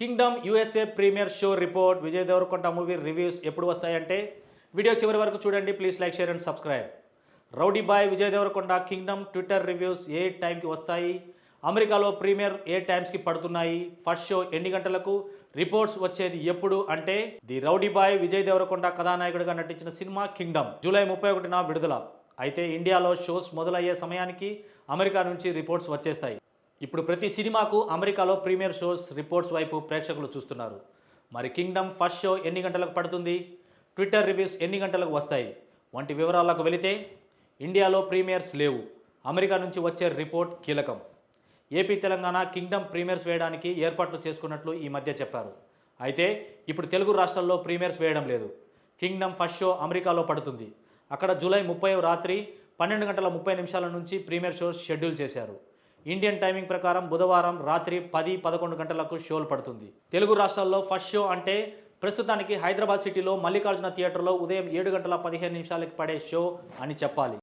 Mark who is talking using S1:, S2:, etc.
S1: Kingdom USA premier show report Vijay Devarakonda movie reviews ఎప్పుడు వస్తాయంటే video చివరి వరకు చూడండి please like share and subscribe. Rowdy boy Vijay Devarakonda kingdom Twitter reviews ఏ టైంకి వస్తాయి? అమెరికాలో ప్రీమియర్ ఏ టైమ్స్కి పడుతున్నాయి? ఫస్ట్ షో ఎన్ని గంటలకు? రిపోర్ట్స్ వచ్చేది ఎప్పుడు? అంటే the rowdy boy Vijay Devarakonda కథానాయకుడిగా నటించిన సినిమా కింగ్డమ్ జూలై ముప్పై ఒకటిన విడుదల. అయితే ఇండియాలో షోస్ మొదలయ్యే సమయానికి అమెరికా నుంచి రిపోర్ట్స్ వచ్చేస్తాయి. ఇప్పుడు ప్రతి సినిమాకు అమెరికాలో ప్రీమియర్ షోస్ రిపోర్ట్స్ వైపు ప్రేక్షకులు చూస్తున్నారు. మరి కింగ్డమ్ ఫస్ట్ షో ఎన్ని గంటలకు పడుతుంది? ట్విట్టర్ రివ్యూస్ ఎన్ని గంటలకు వస్తాయి? వంటి వివరాలకు వెళితే ఇండియాలో ప్రీమియర్స్ లేవు. అమెరికా నుంచి వచ్చే రిపోర్ట్ కీలకం. ఏపీ తెలంగాణ కింగ్డమ్ ప్రీమియర్స్ వేయడానికి ఏర్పాట్లు చేసుకున్నట్లు ఈ మధ్య చెప్పారు. అయితే ఇప్పుడు తెలుగు రాష్ట్రాల్లో ప్రీమియర్స్ వేయడం లేదు. కింగ్డమ్ ఫస్ట్ షో అమెరికాలో పడుతుంది. అక్కడ జూలై ముప్పై రాత్రి పన్నెండు గంటల ముప్పై నిమిషాల నుంచి ప్రీమియర్ షోస్ షెడ్యూల్ చేశారు. ఇండియన్ టైమింగ్ ప్రకారం బుధవారం రాత్రి పది పదకొండు గంటలకు షోలు పడుతుంది. తెలుగు రాష్ట్రాల్లో ఫస్ట్ షో అంటే ప్రస్తుతానికి హైదరాబాద్ సిటీలో మల్లికార్జున థియేటర్లో ఉదయం ఏడు గంటల పదిహేను నిమిషాలకి పడే షో అని చెప్పాలి.